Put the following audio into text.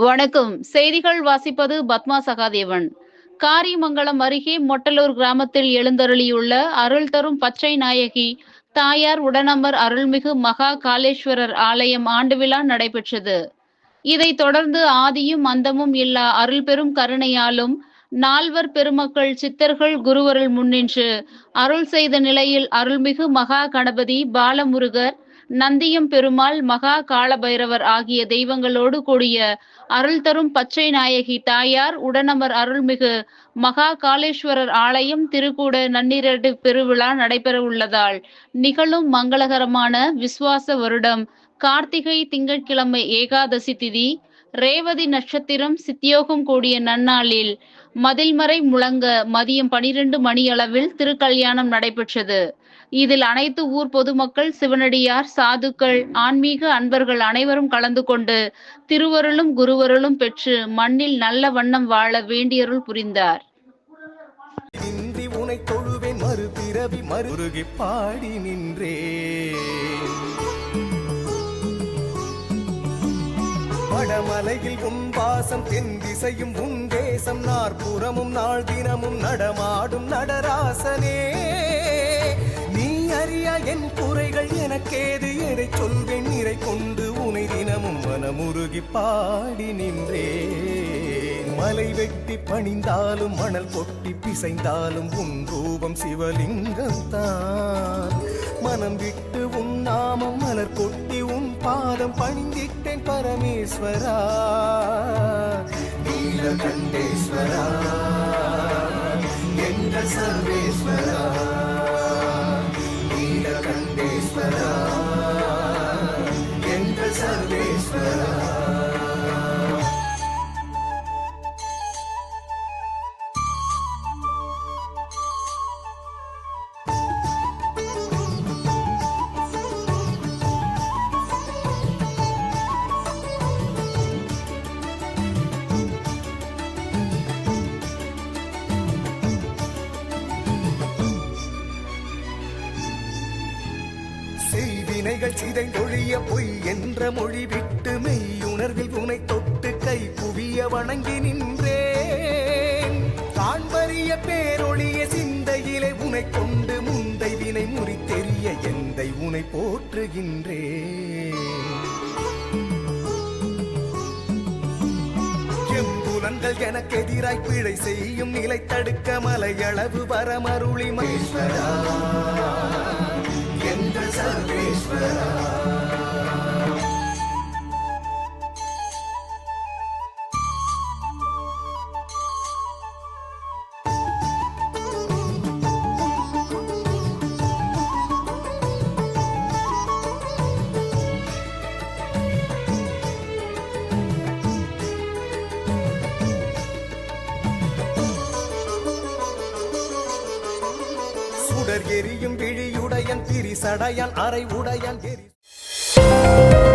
வணக்கம். செய்திகள் வாசிப்பது பத்மா சகாதேவன். காரிமங்கலம் அருகே மொட்டலூர் கிராமத்தில் எழுந்தருளியுள்ள அருள் தரும் பச்சை நாயகி தாயார் உடனமர் அருள்மிகு மகா காளேஸ்வரர் ஆலயம் ஆண்டு விழா நடைபெற்றது. இதைத் தொடர்ந்து ஆதியும் அந்தமும் இல்லா அருள் பெரும் கருணையாலும் நால்வர் பெருமக்கள் சித்தர்கள் குருவருள் முன்னின்று அருள் செய்த நிலையில் அருள்மிகு மகா கணபதி பாலமுருகர் நந்தியம் பெருமாள் மகா காலபைரவர் ஆகிய தெய்வங்களோடு கூடிய அருள் தரும் பச்சை நாயகி தாயார் உடனமர் அருள்மிகு மகா காளேஸ்வரர் ஆலயம் திருக்கூட நன்னிரடு பெருவிழா நடைபெற உள்ளதால் நிகழும் மங்களகரமான விசுவாச வருடம். கார்த்திகை திங்கட்கிழமை ஏகாதசி திதி ரேவதி நட்சத்திரம் சித்தியோகம் கூடிய நன்னாளில் மதில்மறை முழங்க மதியம் பனிரெண்டு மணியளவில் திருக்கல்யாணம் நடைபெற்றது. இதில் அனைத்து ஊர் பொதுமக்கள் சிவனடியார் சாதுக்கள் ஆன்மீக அன்பர்கள் அனைவரும் கலந்து கொண்டு திருவருளும் குருவருளும் பெற்று மண்ணில் நல்ல வண்ணம் வாழ வேண்டியருள் புரிந்தார். உனை தொழுவேன் மறுபிறவி மருகி பாடி நின்றே. வடமலையில் உன் வாசம் தென் திசையும் உன் தேசம் நாற்புறமும் நாள் தினமும் நடமாடும் நடராசனே. சரியா என் குறைகள் எனக்கேது? எதை சொல்வேன்? நிறை கொண்டு உனை தினமும் மனமுருகி பாடி நின்றே மலை வெட்டி பணிந்தாலும் மணல் கொட்டி பிசைந்தாலும் உன் ரூபம் சிவலிங்கம் தான் மனம் விட்டு உன் நாமம் மலர் கொட்டி உன் பாதம் பணிந்திட்டேன் பரமேஸ்வரா. நீலகண்டேஸ்வரா எங்கள் சர்வேஸ்வரா. செய்வினைகள் சிதைந்தொழிய பொய் என்ற மொழி விட்டு மெய்யுணர்வில் உனை தொட்டு கை குவிய வணங்கி நின்றேன். காண்பறிய பேரொழிய சிந்தையிலே உனை கொண்டு முந்தை வினை முறித்தெறிய எந்தை உனை போற்றுகின்றேன். எம்புலன்கள் எனக்கு எதிராய் பிழை செய்யும் நிலை தடுக்க மலையளவு வரமருளி மகேஸ்வரா எங்கள் சர்வேஸ்வர எரியும் விழியுடையன் திரிசடையான் அரை உடையன் எரி